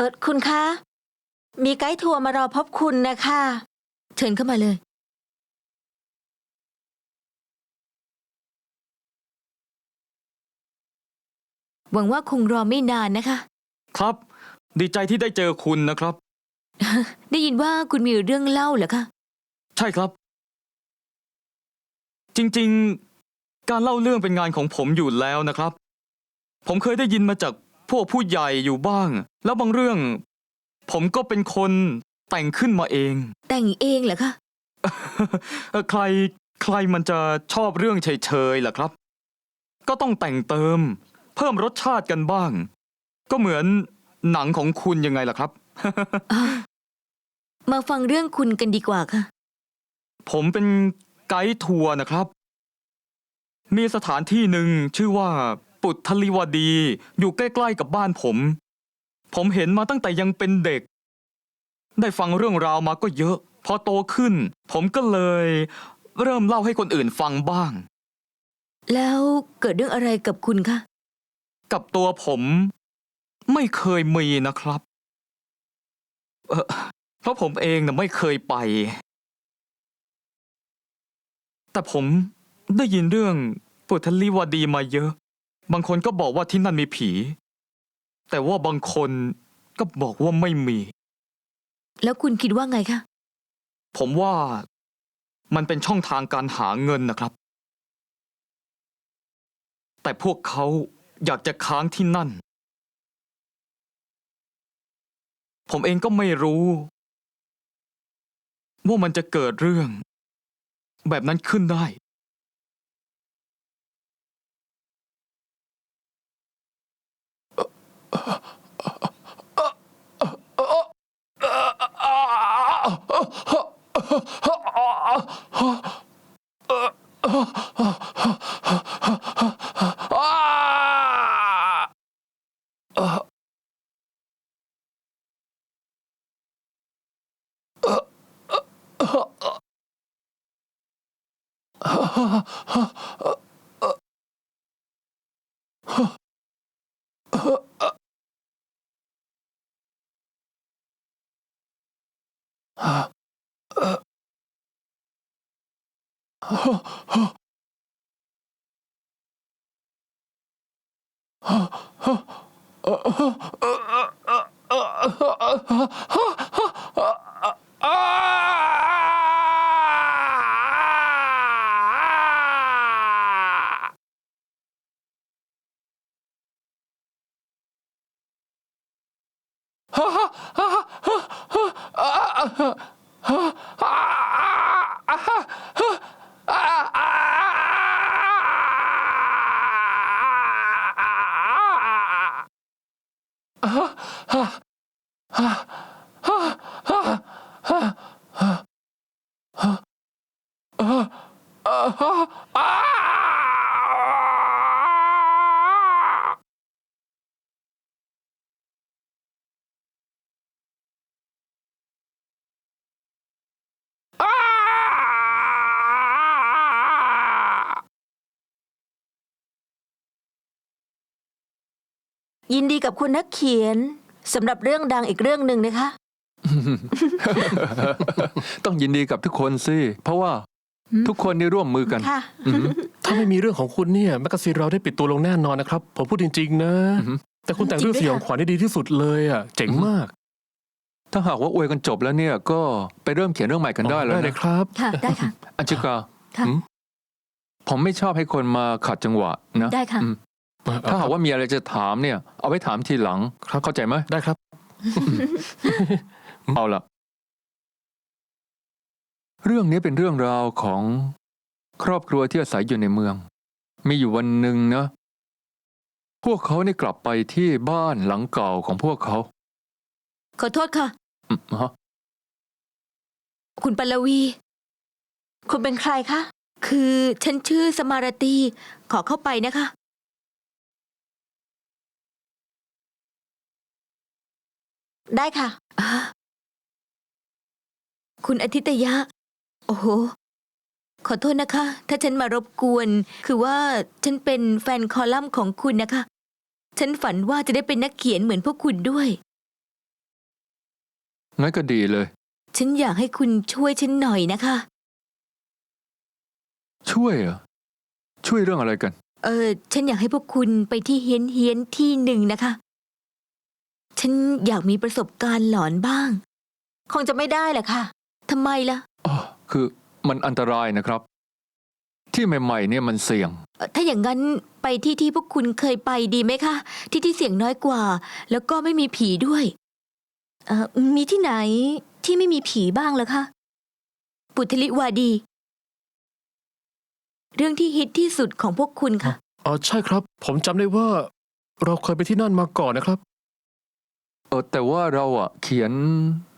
ออคุณคะ มีไกด์ทัวร์มารอพบคุณนะคะ เชิญเข้ามาเลย หวังว่าคงรอไม่นานนะคะ ครับ ดีใจที่ได้เจอคุณนะครับ ได้ยินว่าคุณมีเรื่องเล่าเหรอคะ ใช่ครับ จริงๆ การเล่าเรื่องเป็นงานของผมอยู่แล้วนะครับ ผมเคยได้ยินมาจาก พวกผู้ใหญ่อยู่บ้าง แล้วบางเรื่อง ผมก็เป็นคนแต่งขึ้นมาเอง แต่งเองเหรอคะ เอ่อใครใครมันจะชอบเรื่องเฉยๆล่ะครับ ก็ต้องแต่งเติม เพิ่มรสชาติกันบ้าง ก็เหมือนหนังของคุณยังไงล่ะครับ มาฟังเรื่องคุณกันดีกว่าค่ะ ผมเป็นไกด์ทัวร์นะครับ มีสถานที่หนึ่งชื่อว่า ปุถลิวดี อยู่ใกล้ๆกับบ้านผม ผมเห็นมาตั้งแต่ยังเป็นเด็ก ได้ฟังเรื่องราวมาก็เยอะ พอโตขึ้น ผมก็เลย เริ่มเล่าให้คนอื่นฟังบ้าง แล้วเกิดเรื่องอะไรกับคุณคะ กับตัวผม ไม่เคยมีนะครับเอ่อเพราะผมเองน่ะไม่เคยไป แต่ผมได้ยินเรื่องปุถลิวดีมาเยอะ บางคนก็บอกว่าที่นั่นมีผี แต่ว่าบางคนก็บอกว่าไม่มี แล้วคุณคิดว่าไงคะ ผมว่ามันเป็นช่องทางการหาเงินนะครับ แต่พวกเขาอยากจะค้างที่นั่น ผมเองก็ไม่รู้ ว่ามันจะเกิดเรื่อง แบบนั้นขึ้นได้ はあ。はあ。はあ Uh, uh, oh, oh uh, ยินดีกับคุณนักเขียนสำหรับเรื่องดังอีกเรื่องหนึ่งนะคะ ต้องยินดีกับทุกคนสิ เพราะว่าหืมทุกคนนี่ร่วมมือกันค่ะ อืมถ้าไม่มีเรื่องของคุณเนี่ยแมกกาซีนเราได้ปิดตัวลงแน่นอนนะครับ ผมพูดจริงๆนะอือหือแต่คุณแต่งเรื่องสยองขวัญได้ดีที่สุดเลยอะเจ๋งมากถ้าหากว่าอวยกันจบแล้วเนี่ยก็ไปเริ่มเขียนเรื่องใหม่กันได้แล้วได้เลนะยครับ ค่ะ ได้ค่ะ อัญชิกาค่ะหืมผมไม่ชอบให้คนมาขัดจังหวะนะได้ค่ะ อืม ถ้าหากว่ามีอะไรจะถามเนี่ย เอาไว้ถามทีหลังครับเข้าใจไหมได้ครับ เอาล่ะเรื่องนี้เป็นเรื่องราวของครอบครัวที่อาศัยอยู่ในเมือง มีอยู่วันหนึ่งนะพวกเขานี่กลับไปที่บ้านหลังเก่าของพวกเขาขอโทษค่ะ อืมฮะคุณปลวี คุณเป็นใครคะ คือฉันชื่อสมารตี ขอเข้าไปนะคะ ได้ค่ะอ่าคุณอาทิตยะ โอ้โห ขอโทษนะคะ ถ้าฉันมารบกวน คือว่าฉันเป็นแฟนคอลัมน์ของคุณนะคะ ฉันฝันว่าจะได้เป็นนักเขียนเหมือนพวกคุณด้วย งั้นก็ดีเลย ฉันอยากให้คุณช่วยฉันหน่อยนะคะ ช่วยเหรอช่วยเรื่องอะไรกัน เออ ฉันอยากให้พวกคุณไปที่เฮียนเฮียนๆที่หนึ่งนะคะ ฉันอยากมีประสบการณ์หลอนบ้าง คงจะไม่ได้แหละค่ะทำไมล่ะอ๋อคือมันอันตรายนะครับ ที่ใหม่ๆเนี่ยมันเสี่ยง เอ่อถ้าอย่างนั้นไปที่ที่พวกคุณเคยไปดีไหมคะ ที่ที่เสียงน้อยกว่า แล้วก็ไม่มีผีด้วยเอ่อมีที่ไหนที่ไม่มีผีบ้างเหรอคะ ปุถลิวาดี เรื่องที่ฮิตที่สุดของพวกคุณค่ะ อ๋อใช่ครับ ผมจำได้ว่า เราเคยไปที่นั่นมาก่อนนะครับ เออแต่ว่าเราอะเขียน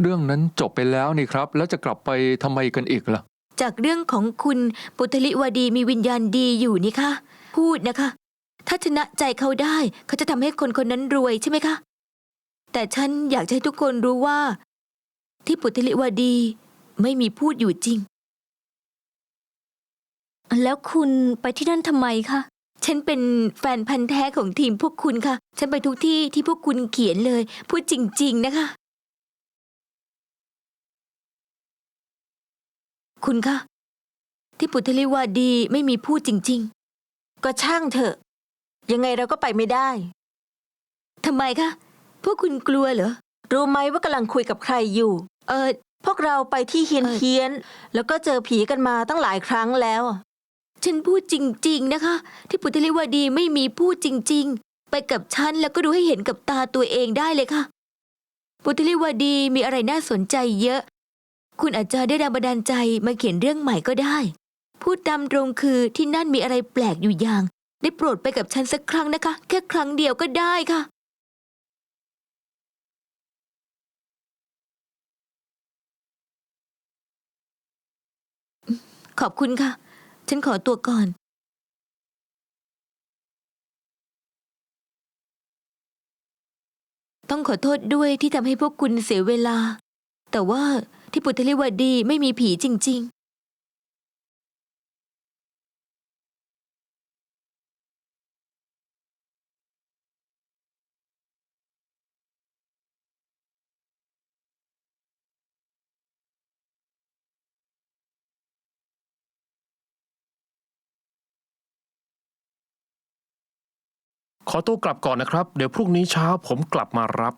เรื่องนั้นจบไปแล้วนี่ครับ แล้วจะกลับไปทำไมกันอีกล่ะ จากเรื่องของคุณปุถลิวาดีมีวิญญาณดีอยู่นี่คะพูดนะคะ ถ้าชนะใจเขาได้เขาจะทำให้คนคนนั้นรวยใช่ไหมคะ แต่ฉันอยากจะให้ทุกคนรู้ว่า ที่ปุถลิวาดีไม่มีพูดอยู่จริง แล้วคุณไปที่นั่นทำไมคะ ฉันเป็นแฟนพันธ์แท้ของทีมพวกคุณค่ะ ฉันไปทุกที่ที่พวกคุณเขียนเลย พูดจริง ๆ นะคะ คุณคะ ที่ปุถลิวาดีไม่มีพูดจริง ๆ ก็ช่างเถอะ ยังไงเราก็ไปไม่ได้ ทำไมคะ พวกคุณกลัวเหรอ รู้ไหมว่ากำลังคุยกับใครอยู่ เออ พวกเราไปที่เฮียนเฮียน แล้วก็เจอผีกันมาตั้งหลายครั้งแล้ว ฉันพูดจริง ๆ นะคะ ที่ปุถลิวาดีไม่มีพูดจริง ๆ ไปกับฉันแล้วก็ดูให้เห็นกับตาตัวเองได้เลยค่ะ ปุถลิวาดีมีอะไรน่าสนใจเยอะ คุณอาจจะได้แรงบันดาลใจมาเขียนเรื่องใหม่ก็ได้ พูดตามตรงคือที่นั่นมีอะไรแปลกอยู่อย่าง ได้โปรดไปกับฉันสักครั้งนะคะ แค่ครั้งเดียวก็ได้ค่ะขอบคุณค่ะ ฉันขอตัวก่อน ต้องขอโทษด้วยที่ทำให้พวกคุณเสียเวลา แต่ว่าที่ปุถลิวดีไม่มีผีจริง ขอตัวกลับก่อนนะครับ เดี๋ยวพรุ่งนี้เช้าผมกลับมารับ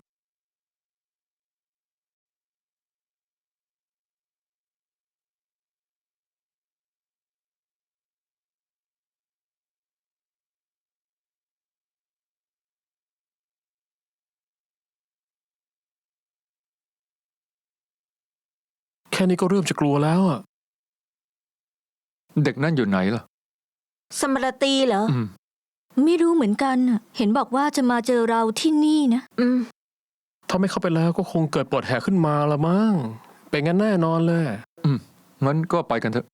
แค่นี้ก็เริ่มจะกลัวแล้วอะ เด็กนั่นอยู่ไหนล่ะ สมรตีเหรอ อืม ไม่รู้เหมือนกันน่ะเห็นบอกว่าจะมาเจอเราที่นี่นะ อืม ถ้าไม่เข้าไปแล้วก็คงเกิดปวดแหกขึ้นมาละมั้งเป็นงั้นแน่นอนเลย งั้นก็ไปกันเถอะ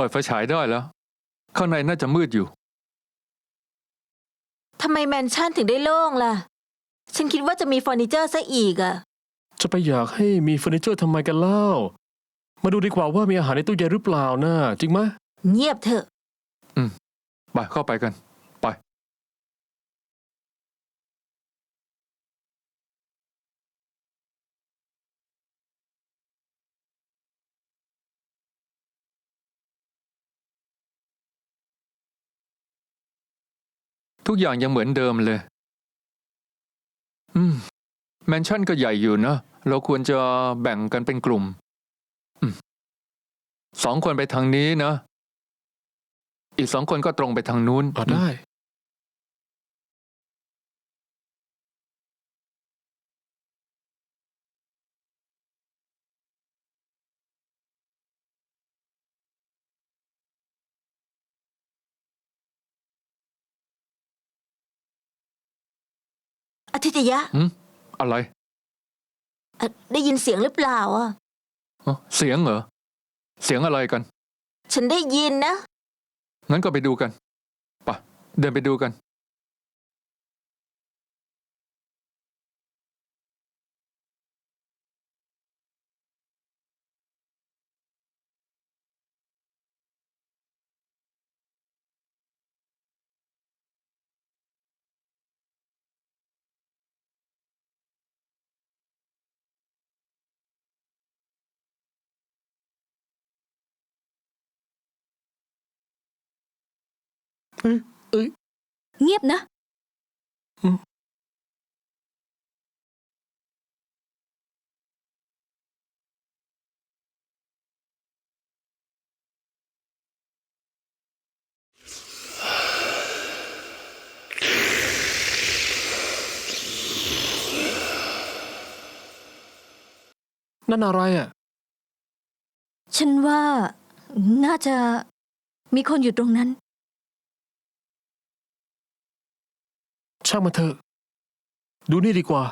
ปิดไฟฉายได้แล้ว ข้างในน่าจะมืดอยู่ ทำไมแมนชั่นถึงได้โล่งล่ะ ฉันคิดว่าจะมีเฟอร์นิเจอร์ซะอีกอะจะไปอยากให้มีเฟอร์นิเจอร์ทำไมกันเล่า มาดูดีกว่าว่ามีอาหารในตู้เย็นหรือเปล่านะจริงไหมเงียบเถอะไปเข้าไปกัน ทุกอย่างยังเหมือนเดิมเลย อืม แมนชั่นก็ใหญ่อยู่นะ เราควรจะแบ่งกันเป็นกลุ่มอืมสองคนไปทางนี้นะ อีกสองคนก็ตรงไปทางนู้น อ๋อได้ อาทิตยะอะไรเอ่อได้ยินเสียงหรือเปล่าอะอ๋อเสียงเหรอ เสียงอะไรกัน ฉันได้ยินนะ งั้นก็ไปดูกันไปะเดินไปดูกัน เงียบนะ นั่นอะไรอะ ฉันว่า น่าจะมีคนอยู่ตรงนั้น ช่างมันเถอะ ดูนี่ดีกว่า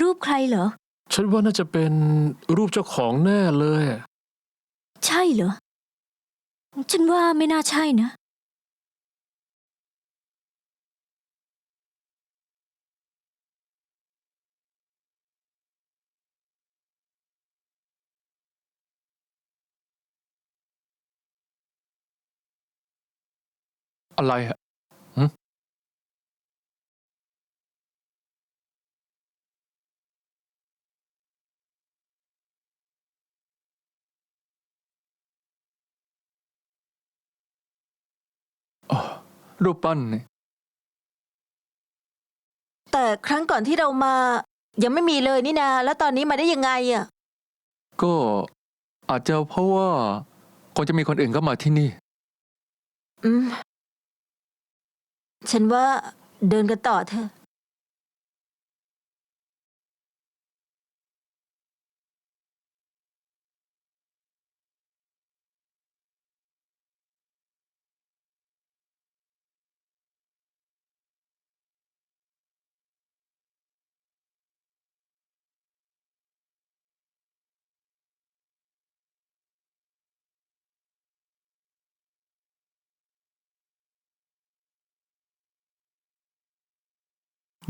รูปใครเหรอ ฉันว่าน่าจะเป็นรูปเจ้าของแน่เลยใช่เหรอ ฉันว่าไม่น่าใช่นะ อะไรอะ รูปปั้นนี่แต่ครั้งก่อนที่เรามา ยังไม่มีเลยนี่นา แล้วตอนนี้มาได้ยังไงอะ ก็อาจจะเพราะว่าคงจะมีคนอื่นเข้ามาที่นี่ อืม ฉันว่าเดินกันต่อเถอะ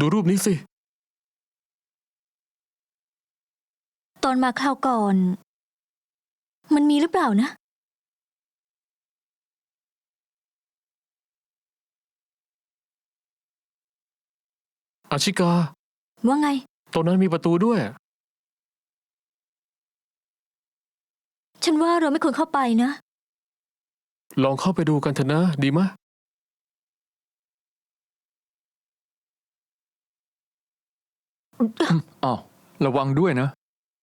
ดูรูปนี้สิ ตอนมาคราวก่อน มันมีหรือเปล่านะ อาชิกา ว่าไง ตรงนั้นมีประตูด้วย ฉันว่าเราไม่ควรเข้าไปนะ ลองเข้าไปดูกันเถอะนะ ดีมะ อ้าวระวังด้วยนะ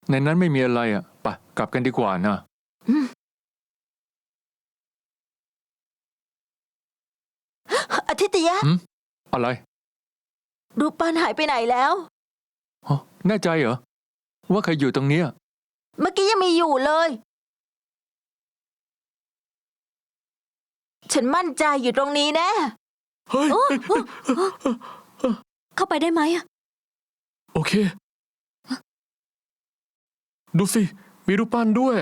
ในนั้นไม่มีอะไรอะไปกลับกันดีกว่านะอาทิตยะ หืมอะไรรูปปั้นหายไปไหนแล้ว ฮะแน่ใจเหรอ ว่าใครอยู่ตรงเนี้ยเมื่อกี้ยังมีอยู่เลย ฉันมั่นใจอยู่ตรงนี้แน่เฮ้ยเข้าไปได้ไหมอะ โอเค ดูสิ มีรูปปั้นด้วย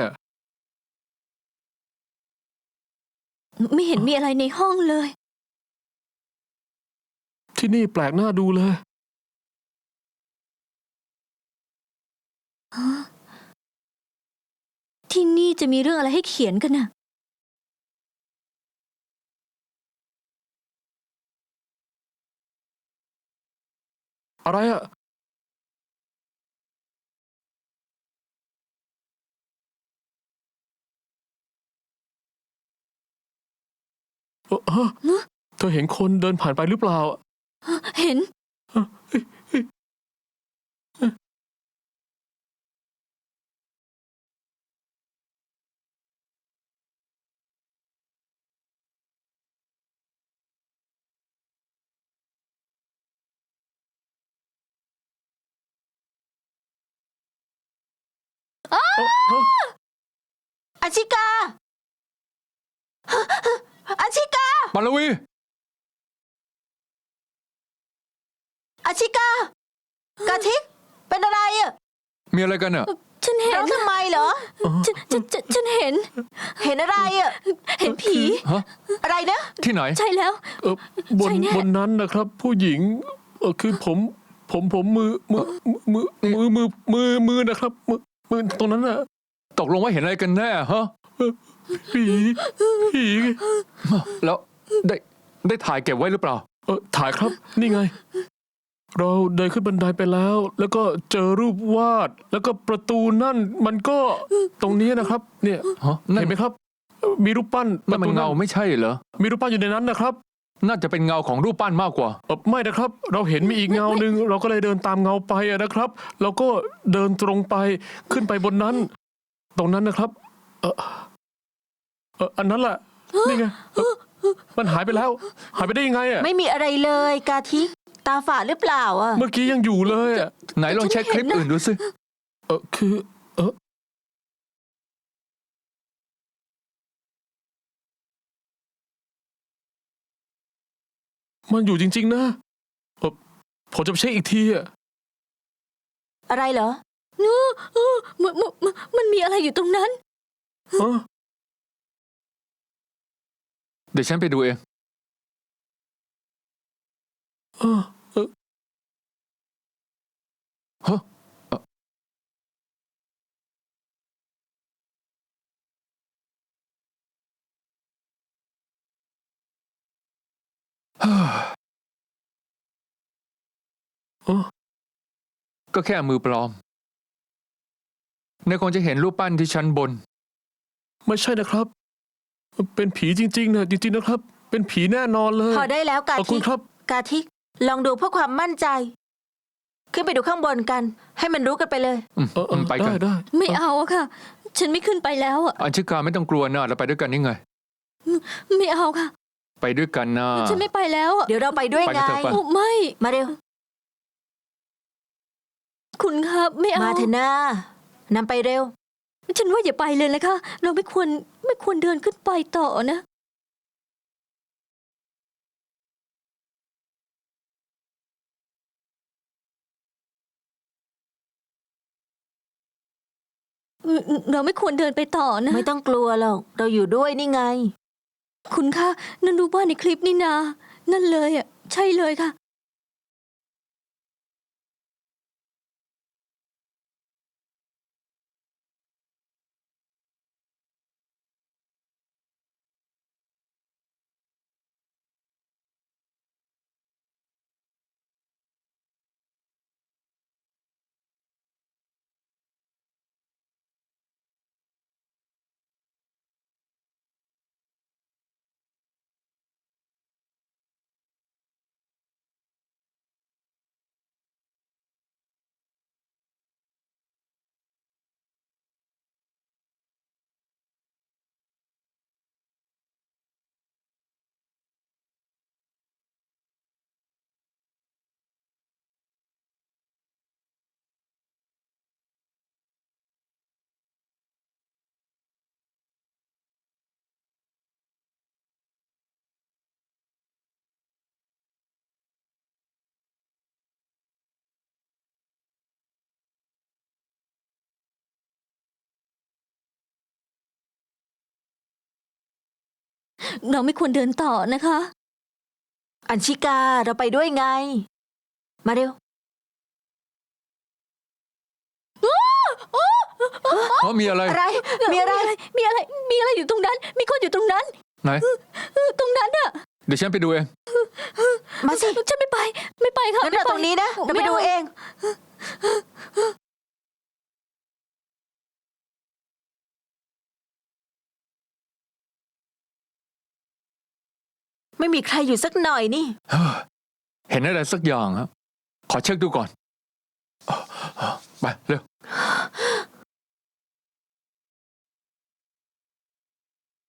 ไม่เห็นมีอะไรในห้องเลย ที่นี่แปลกหน้าดูเลย ที่นี่จะมีเรื่องอะไรให้เขียนกันน่ะ อะไรอะ เธอเห็นคนเดินผ่านไปหรือเปล่า เห็น อาชิกา ปารวีอาชิกากาทิกเป็นอะไรอะมีอะไรกันอะ ฉันเห็ร้อนงทำไมเหรอ ฉันฉันฉันฉันเห็น เห็นอะไรอะเห็นผี ฮะ อะไรนะ ที่ไหน ใช่แล้ว เออบนใช่แน่ บนนั้นนะครับ ผู้หญิงเออคือผม ผมผมมือมือมือมือมือมือมือนะครับมือมือตรงนั้นน่ะตกลงว่าเห็นอะไรกันแน่ฮะผีผีแล้ว ได้ได้ถ่ายเก็บไว้หรือเปล่า เออถ่ายครับ นี่ไง เราเดินขึ้นบันไดไปแล้ว แล้วก็เจอรูปวาด แล้วก็ประตูนั่น มันก็ตรงนี้นะครับ เนี่ยฮะนั่นเห็นไหมครับ มีรูปปั้นนั่นมันประตูเงาไม่ใช่เหรอ มีรูปปั้นอยู่ในนั้นนะครับ น่าจะเป็นเงาของรูปปั้นมากกว่าเออไม่นะครับ เราเห็นมีอีกเงาหนึ่งเราก็เลยเดินตามเงาไปอะนะครับ เราก็เดินตรงไปขึ้นไปบนนั้น ตรงนั้นนะครับ เออเอออันนั้นแหละนี่ไงเออ มันหายไปแล้ว หายไปได้ยังไงอะ ไม่มีอะไรเลยกาทิกตาฝาดหรือเปล่าอะ เมื่อกี้ยังอยู่เลยอะไหนลองเช็คคลิปอื่นดูสิ เออคือ เออมันอยู่จริง ๆ นะเออผมจะไปเช็คอีกทีอะ อะไรเหรอเออเออมันมันมันมันมีอะไรอยู่ตรงนั้น เออ เดี๋ยวฉันไปดูเองเออเออฮะเอ่อเฮ้ยเออก็แค่มือปลอมนายคงจะเห็นรูปปั้นที่ชั้นบน ไม่ใช่นะครับ เป็นผีจริงๆนะจริงๆนะครับ เป็นผีแน่นอนเลยพอได้แล้วกาขอบคุทิณกครับ กาทิกลองดูเพื่อความมั่นใจ ขึ้นไปดูข้างบนกัน ให้มันรู้กันไปเลย อืมเออเออไปกัได้นได้ไม่เอาอะค่ะ ฉันไม่ขึ้นไปแล้วอะอัญชิกาไม่ต้องกลัวนะเราไปด้วยกันนี่ไง ไม่เอาค่ะ ไปด้วยกันนะ ฉันไม่ไปแล้วอะเดี๋ยวเราไปด้วยไปไงกันเถอะไป โอ้ไม่ มาเร็ว คุณครับไม่เอา มาเถอะนานำไปเร็ว ฉันว่าอย่าไปเลยนะคะ เราไม่ควรไม่ควรเดินขึ้นไปต่อนะเอ่อเราไม่ควรเดินไปต่อนะ ไม่ต้องกลัวหรอก เราอยู่ด้วยนี่ไง คุณคะนั่นรูปบ้านในคลิปนี่นา นั่นเลยอะ ใช่เลยค่ะ เราไม่ควรเดินต่อนะคะ อัญชิกาเราไปด้วยไง มาเร็วเพราะมีอะไร อะไร มีอะไร มีอะไร มีอะไรอยู่ตรงนั้น มีคนอยู่ตรงนั้น ไหนเออตรงนั้นอะเดี๋ยวฉันไปดูเอง มาสิ ฉันไม่ไป ไม่ไปค่ะงั้นไม่เราไปตรงนี้นะเราไปม่ดูอาเอง ไม่มีใครอยู่สักหน่อยนี่เห็นอะไรสักอย่างครับขอเช็คดูก่อนไปเร็ว